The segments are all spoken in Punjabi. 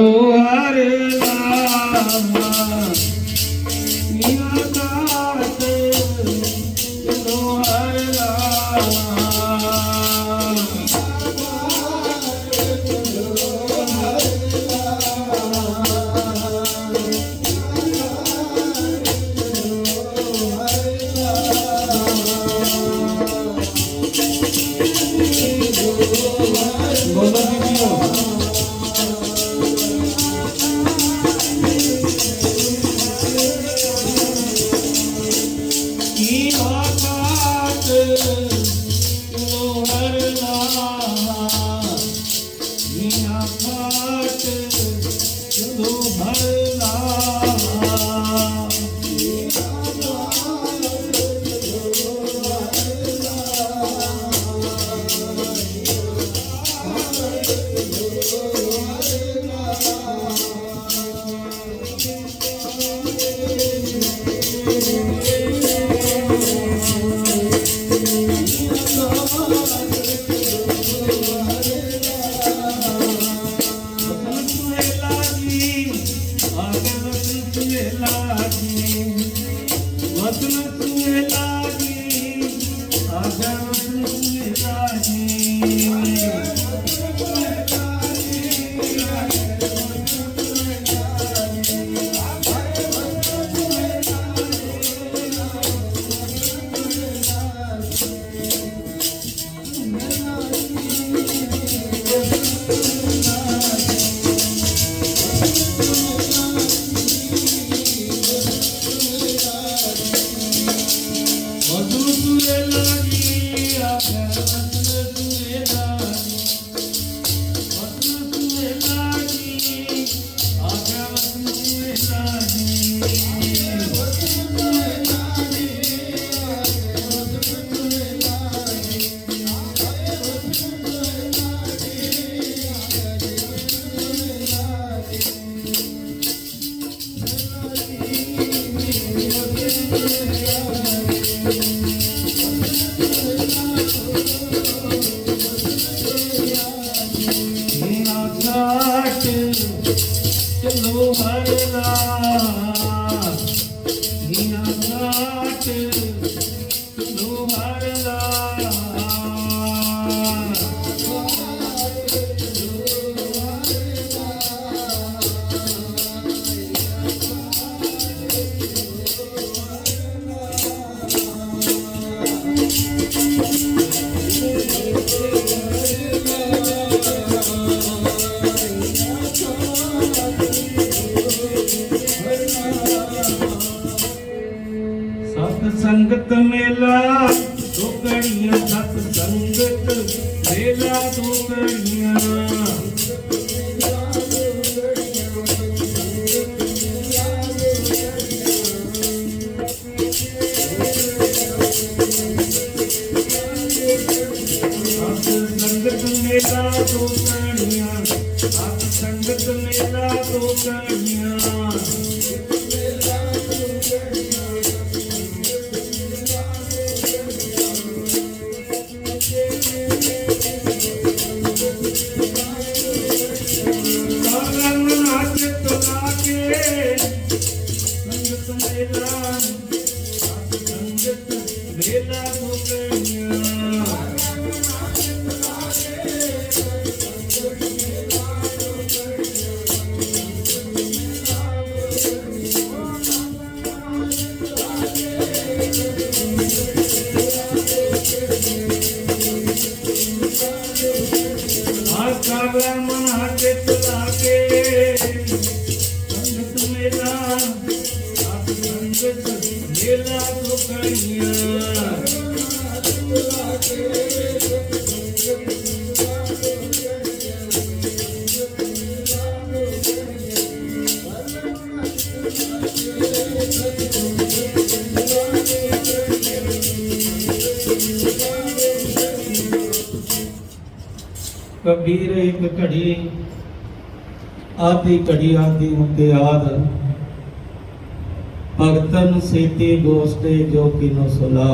ਹਰੇ ਰਾਮਾ ਕੀ ਆ ਸਾਗਨ ਕਬੀਰ ਇੱਕ ਘੜੀ। ਆਦੀ ਘੜੀ ਆਦੀ ਹੁੰਦੇ ਆਦ ਭਗਤਨ ਸੇਤੀ ਗੋਸਤੇ ਜੋ ਕਿਨੋ ਸੁਲਾ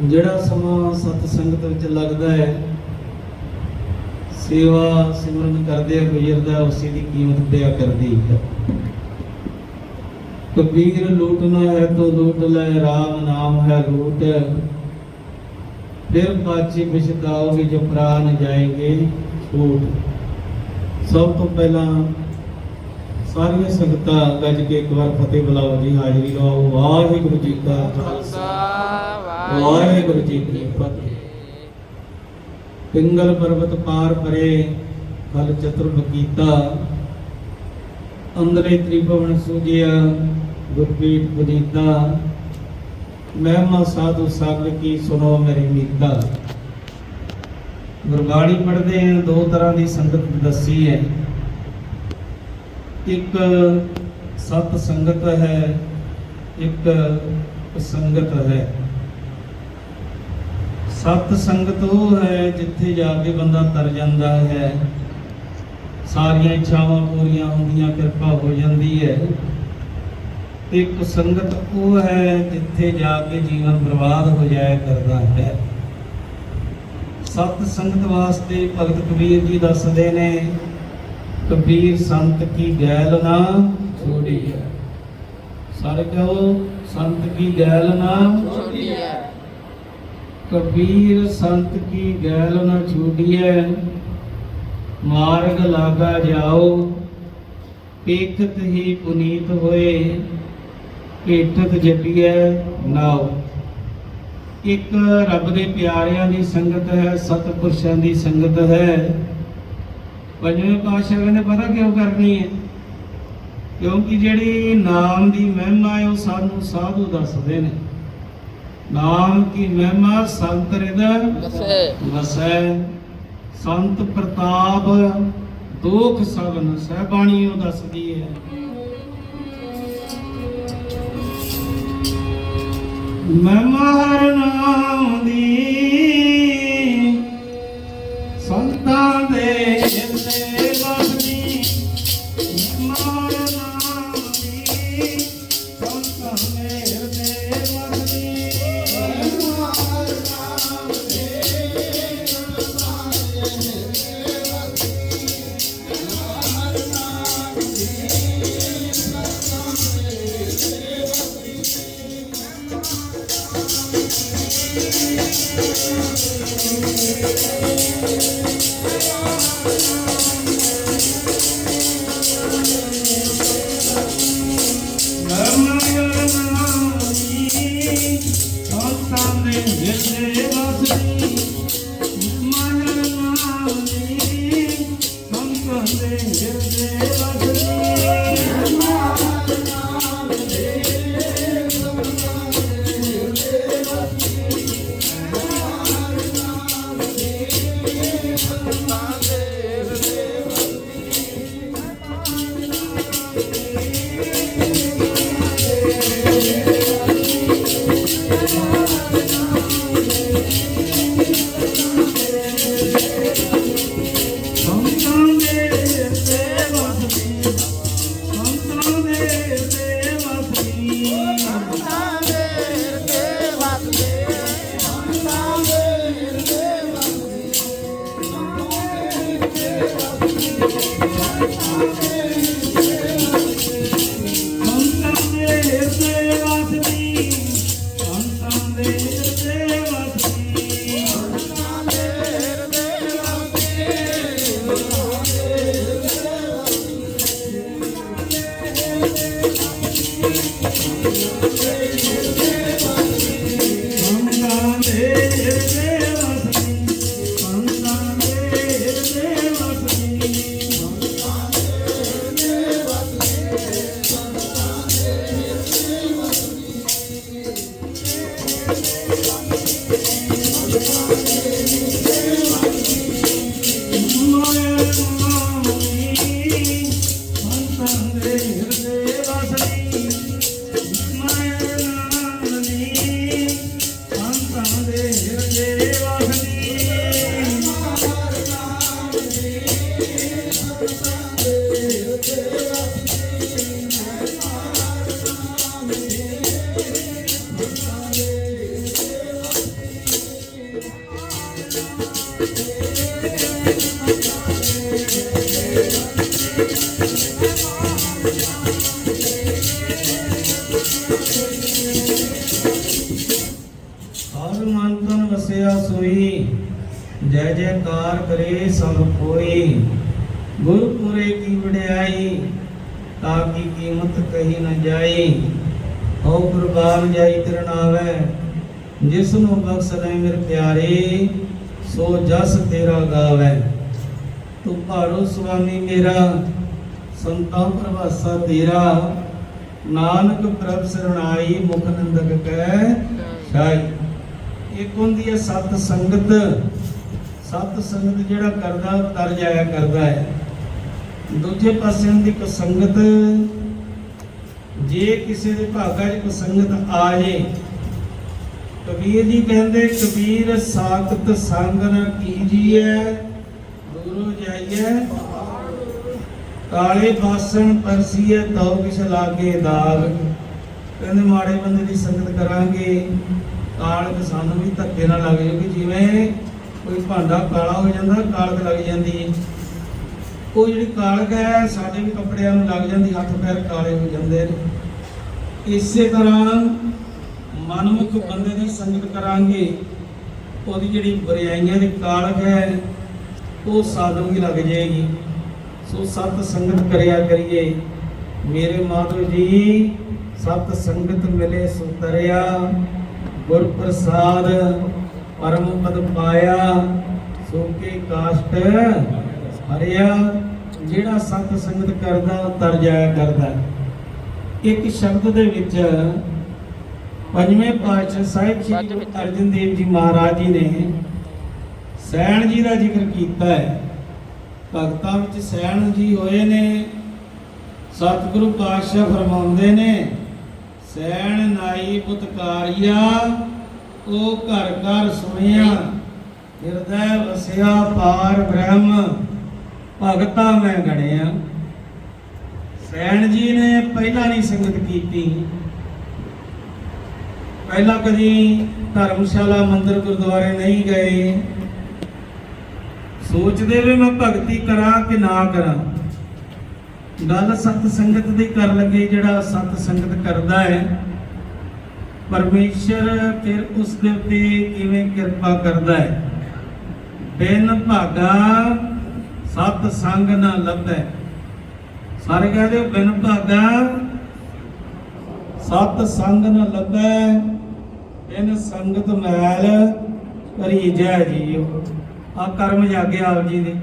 ਜਿਹੜਾ ਸਮਾਂ ਸਤ ਸੰਗਤ ਵਿੱਚ ਲੱਗਦਾ ਹੈ, ਸੇਵਾ ਸਿਮਰਨ ਕਰਦੇ ਆ ਗੁਜ਼ਰਦਾ ਉਸੇ ਦੀ ਕੀਮਤ ਦਿਆ ਕਰਦੀ ਹੈ। ਕਬੀਰ ਲੂਟਣਾ ਹੈ ਤੋ ਲੂਟ ਲੈ RAM ਨਾਮ ਹੈ ਲੂਟ। ਫਿਰ ਪਾਛੇ ਪਛਤਾਓਗੇ ਜੋ ਪ੍ਰਾਨ ਜਾਏਗੇ ਛੂਟ ਸਭ ਤੋਂ ਪਹਿਲਾਂ ਸਾਰੀਆਂ ਸੰਗਤਾਂ ਗੱਜ ਕੇ ਇੱਕ ਵਾਰ ਫਤਿਹ ਬੁਲਾਓ ਜੀ, ਹਾਜ਼ਰੀ ਲਵਾਓ। ਵਾਹਿਗੁਰੂ ਜੀ ਕਾ ਖਾਲਸਾ। ਵਾਹਿਗੁਰੂ ਜੀ ਕੀ ਫਤਿਹ। ਪਿੰਗਲ ਪਰਬਤ ਪਾਰ ਪਰੇ ਫਲ ਚਤੁਰ ਬਕੀਤਾ ਅੰਦਰੇ ਤ੍ਰਿਭਵਨ ਸੂਜਿਆ ਗੁਰਪੀਠ ਪੁਨੀਤਾ। ਮਹਿਮਾ ਸਾਧੂ ਸਾਗਰ ਕੀ ਸੁਣੋ ਮੇਰੀ ਮੀਤਾ ਗੁਰਬਾਣੀ ਪੜ੍ਹਦੇ ਆ ਦੋ ਤਰ੍ਹਾਂ ਦੀ ਸੰਗਤ ਦੱਸੀ ਹੈ। ਇੱਕ ਸਤ ਸੰਗਤ ਹੈ, ਇੱਕ ਸੰਗਤ ਹੈ। ਸਤ ਸੰਗਤ ਉਹ ਹੈ ਜਿੱਥੇ ਜਾ ਕੇ ਬੰਦਾ ਤਰ ਜਾਂਦਾ ਹੈ। ਸਾਰੀਆਂ ਇੱਛਾਵਾਂ ਪੂਰੀਆਂ ਹੁੰਦੀਆਂ, ਕਿਰਪਾ ਹੋ ਜਾਂਦੀ ਹੈ। ਤੇ ਇੱਕ ਸੰਗਤ ਉਹ ਹੈ ਜਿੱਥੇ ਜਾ ਕੇ ਜੀਵਨ ਬਰਬਾਦ ਹੋ ਜਾਇਆ ਕਰਦਾ ਹੈ। ਸਤ ਸੰਗਤ ਵਾਸਤੇ ਭਗਤ ਕਬੀਰ ਜੀ ਦੱਸਦੇ ਨੇ, ਕਬੀਰ ਸੰਤ ਕੀ ਗੈਲ ਨਾ ਛੋੜੀ ਹੈ। ਸਾਰੇ ਕਹੋ, ਸੰਤ ਕੀ ਗੈਲ ਨਾ ਛੋਟੀ ਹੈ। ਕਬੀਰ ਸੰਤ ਕੀ ਗੈਲ ਨ ਛੂਟੀਐ ਮਾਰਗ ਲਾਗਾ ਜਾਓ, ਪੇਖਤ ਹੀ ਪੁਨੀਤ ਹੋਏ। ਪੇਠਤ ਜਪੀਐ ਨਾਉ। ਇੱਕ ਰੱਬ ਦੇ ਪਿਆਰਿਆਂ ਦੀ ਸੰਗਤ ਹੈ ਸਤਪੁਰਸ਼ਾਂ ਦੀ ਸੰਗਤ ਹੈ। ਪੰਜਵੇਂ ਪਾਤਸ਼ਾਹ ਕਹਿੰਦੇ ਪਤਾ ਕਿਉਂ ਕਰਨੀ ਹੈ ਕਿਉਂਕਿ ਜਿਹੜੀ ਨਾਮ ਦੀ ਮਹਿਮਾ ਹੈ ਉਹ ਸਾਨੂੰ ਸਾਧੂ ਦੱਸਦੇ ਨੇ। ਨਾਮ ਕੀ ਮਹਿਮਾ? ਸੰਤ ਹਿਰਦੈ ਵਸੇ। ਸੰਤ ਪ੍ਰਤਾਪ ਦੋਖ ਸਗਨ ਸਹਿਬਾਣੀ ਉਹ ਦੱਸਦੀ ਹੈ memahar ਸੰਤਾਂ ਦੇ ਹਰ ਮਨ ਤਨ ਵਸਿਆ ਸੋਈ ਜੈ ਜੈਕਾਰ ਕਰੇ ਸਭ ਕੋਈ। ਗੁਰਪੁਰੇ ਕੀ ਵਡਿਆਈ, ਤਾਂ ਕੀ ਕੀਮਤ ਕਹੀ ਨ ਜਾਈ। ਹੋ ਪ੍ਰਭਾਵ ਜਾਈ ਤਰਨਾਵੇ ਜਿਸ ਨੂੰ ਬਖਸ਼ ਲੈ ਮੇਰੇ ਪਿਆਰੇ, ਸੋ ਜਸ ਤੇਰਾ ਗਾਵੇ। ਤੂੰ ਭਾਰੋ ਸੁਆਮੀ ਮੇਰਾ ਸੰਤਾਂ ਪ੍ਰਵਾਸਾ ਤੇਰਾ, ਨਾਨਕ ਪ੍ਰਭ ਸਰਣਾਈ ਮੁਖ ਨੰਦਕ ਕੈ ਸ਼ਾਈ ਇੱਕ ਹੁੰਦੀ ਹੈ? ਸਤ ਸੰਗਤ। ਸਤ ਸੰਗਤ ਜਿਹੜਾ ਕਰਦਾ, ਤਰ ਜਾਇਆ ਕਰਦਾ ਹੈ। ਦੂਜੇ ਪਾਸੇ ਹੁੰਦੀ ਕੋ ਸੰਗਤ, ਜੇ ਕਿਸੇ ਦੇ ਭਾਗਾ 'ਚ ਕੋ ਸੰਗਤ ਆ ਜੇ, ਕਬੀਰ ਜੀ ਕਹਿੰਦੇ, ਕਬੀਰ ਸਾਖਤ ਸੰਗ ਨ ਕੀਜੀਐ, ਦੂਰੋਂ ਜਾਈਐ ਕਾਲੇ ਬਾਸਣ ਪਰਸੀਏ ਤਉ ਕਿਛ ਲਾਗੇ ਦਾਗ। ਕਹਿੰਦੇ ਮਾੜੇ ਬੰਦੇ ਦੀ ਸੰਗਤ ਕਰਾਂਗੇ। ਕਾਲਕ ਸਾਨੂੰ ਵੀ ਧੱਕੇ ਨਾਲ ਲੱਗ ਜਾਊਗੀ ਜਿਵੇਂ ਕੋਈ ਭਾਂਡਾ ਕਾਲਾ ਹੋ ਜਾਂਦਾ, ਕਾਲਕ ਲੱਗ ਜਾਂਦੀ। ਉਹ ਜਿਹੜੀ ਕਾਲਕ ਹੈ, ਸਾਡੇ ਵੀ ਕੱਪੜਿਆਂ ਨੂੰ ਲੱਗ ਜਾਂਦੀ, ਹੱਥ ਪੈਰ ਕਾਲੇ ਹੋ ਜਾਂਦੇ ਨੇ। ਇਸੇ ਤਰ੍ਹਾਂ ਮਨਮੁਖ ਬੰਦੇ ਦੀ ਸੰਗਤ ਕਰਾਂਗੇ। ਉਹਦੀ ਜਿਹੜੀ ਬੁਰਾਈਆਂ ਦੀ ਕਾਲਕ ਹੈ, ਉਹ ਸਾਨੂੰ ਵੀ ਲੱਗ ਜਾਏਗੀ। ਸੋ ਸਤ ਸੰਗਤ ਕਰਿਆ ਕਰੀਏ। ਮੇਰੇ ਮਾਧੋ ਜੀ, ਸਤ ਸੰਗਤ ਮਿਲੇ ਸੁਤਰਿਆ ਗੁਰ ਪ੍ਰਸਾਦ ਪਰਮ ਪਦ ਪਾਇਆ, ਸੋ ਕੇ ਕਾਸ਼ਟ ਹਰਿਆ। ਜਿਹੜਾ ਸਤ ਸੰਗਤ ਕਰਦਾ, ਉਹ ਤਰ ਜਾਇਆ ਕਰਦਾ। ਇੱਕ ਸ਼ਬਦ ਦੇ ਵਿੱਚ ਪੰਜਵੇਂ ਪਾਤਸ਼ਾਹ ਸਾਹਿਬ ਸ੍ਰੀ ਅਰਜਨ ਦੇਵ ਜੀ ਮਹਾਰਾਜ ਜੀ ਨੇ ਸੈਣ ਜੀ ਦਾ ਜ਼ਿਕਰ ਕੀਤਾ ਹੈ। ਭਗਤਾਂ ਵਿੱਚ ਸਹਿਣ ਜੀ ਹੋਏ ਨੇ, ਸਤਿਗੁਰੂ ਪਾਤਸ਼ਾਹ ਫਰਮਾਉਂਦੇ ਨੇ ਸੈਣ ਨਾਈ ਪੁਤਕਾਰੀਆ, ਉਹ ਘਰ ਘਰ ਸੁਣਿਆ, ਹਿਰਦੈ ਵਸਿਆ ਪਾਰ ਬ੍ਰਹਮ, ਭਗਤਾ ਮੈਂ ਗਣਿਆ। ਸੈਣ ਜੀ ਨੇ ਪਹਿਲਾਂ ਨਹੀਂ ਸੰਗਤ ਕੀਤੀ। ਪਹਿਲਾਂ ਕਦੀ ਧਰਮਸ਼ਾਲਾ, ਮੰਦਿਰ, ਗੁਰਦੁਆਰੇ ਨਹੀਂ ਗਏ। ਸੋਚਦੇ ਵੀ ਮੈਂ ਭਗਤੀ ਕਰਾਂ ਕਿ ਨਾ ਕਰਾਂ। ਗੱਲ ਸਤ ਸੰਗਤ ਦੀ ਕਰ ਲੱਗੇ ਜਿਹੜਾ ਸਤ ਸੰਗਤ ਕਰਦਾ ਹੈ ਪਰਮੇਸ਼ਰ ਫਿਰ ਉਸ ਦੇ ਉੱਤੇ ਕਿਵੇਂ ਕਿਰਪਾ ਕਰਦਾ ਹੈ? ਬਿਨ ਭਾਗਾ ਸਤ ਸੰਗ ਨਾ ਲੱਭੈ। ਸਾਰੇ ਕਹਦੇ ਹੋ, ਬਿਨ ਭਾਗਾ ਸਤ ਸੰਗ ਨਾ ਲੱਭੈ ਬਿਨ ਸੰਗਤ ਮੈਲ ਕਰੀ ਜੈ ਜੀਓ। ਆ ਕਰਮ ਜਾਗੇ ਆਪ ਜੀ ਦੇ।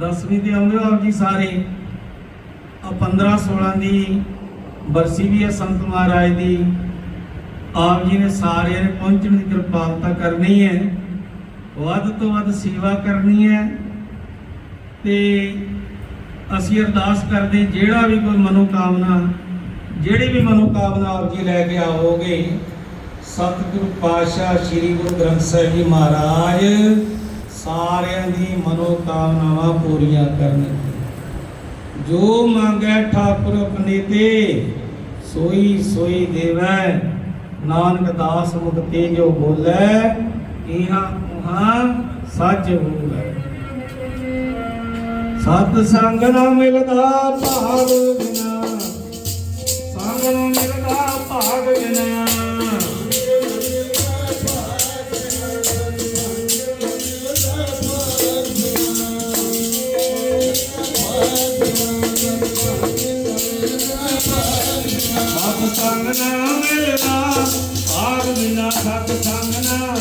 ਦਸਵੀਂ ਤੇ ਆਉਂਦੇ ਹੋ ਆਪ ਜੀ ਸਾਰੇ। ਆ 15 16 ਦੀ ਬਰਸੀ ਵੀ ਹੈ ਸੰਤ ਮਹਾਰਾਜ ਦੀ। ਆਪ ਜੀ ਨੇ ਸਾਰਿਆਂ ਨੇ ਪਹੁੰਚਣ ਦੀ ਕਿਰਪਾਲਤਾ ਕਰਨੀ ਹੈ। ਵੱਧ ਤੋਂ ਵੱਧ ਸੇਵਾ ਕਰਨੀ ਹੈ। ਤੇ ਅਸੀਂ ਅਰਦਾਸ ਕਰਦੇ ਜਿਹੜਾ ਵੀ ਕੋਈ ਮਨੋਕਾਮਨਾ, ਜਿਹੜੀ ਵੀ ਮਨੋਕਾਮਨਾ ਆਪ ਜੀ ਲੈ ਕੇ ਆਓਗੇ, ਸਤਿਗੁਰੂ ਪਾਤਸ਼ਾਹ ਸ੍ਰੀ ਗੁਰੂ ਗ੍ਰੰਥ ਸਾਹਿਬ ਜੀ ਮਹਾਰਾਜ ਸਾਰਿਆਂ ਦੀ ਮਨੋਕਾਮਨਾਵਾਂ ਪੂਰੀਆਂ ਕਰਨ। ਜੋ ਮੰਗੈ ਠਾਕੁਰ ਆਪਣੇ ਤੇ ਸੋਈ ਸੋਈ ਦੇਵੈ। ਨਾਨਕ ਦਾਸ ਮੁਕਤੇ ਜੋ ਬੋਲੇ, ਇਹਾਂ ਉਹਾਂ ਸੱਚ ਹੋਵੇ। ਸਤ ਸੰਗ ਨਾ ਮਿਲਦਾ ਭਾਗ ਬਿਨਾ। ਸੰਗ ਨਾ ਮਿਲਦਾ ਭਾਗ ਬਿਨਾ। ਨਾ ਮਿਲਦਾ ਭਾਗ ਬਿਨਾ ਸਤ ਸੰਗ ਨਾ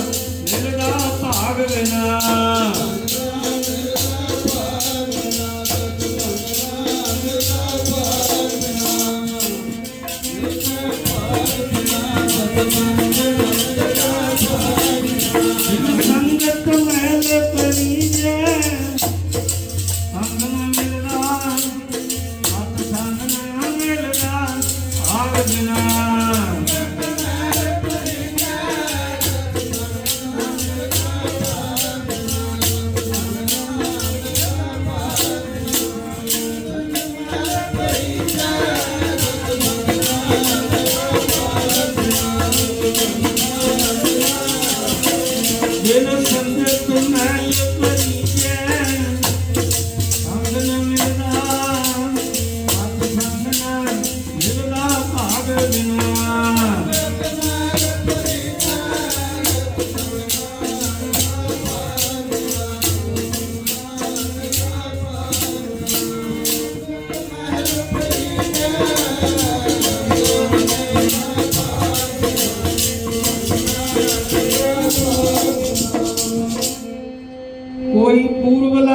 ਕੋਈ ਪੂਰਵਲਾ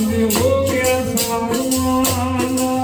ਜਾਗਿਆ ਸੰਗ ਹੋ ਗਿਆ ਸਾਧੂਆਂ ਦਾ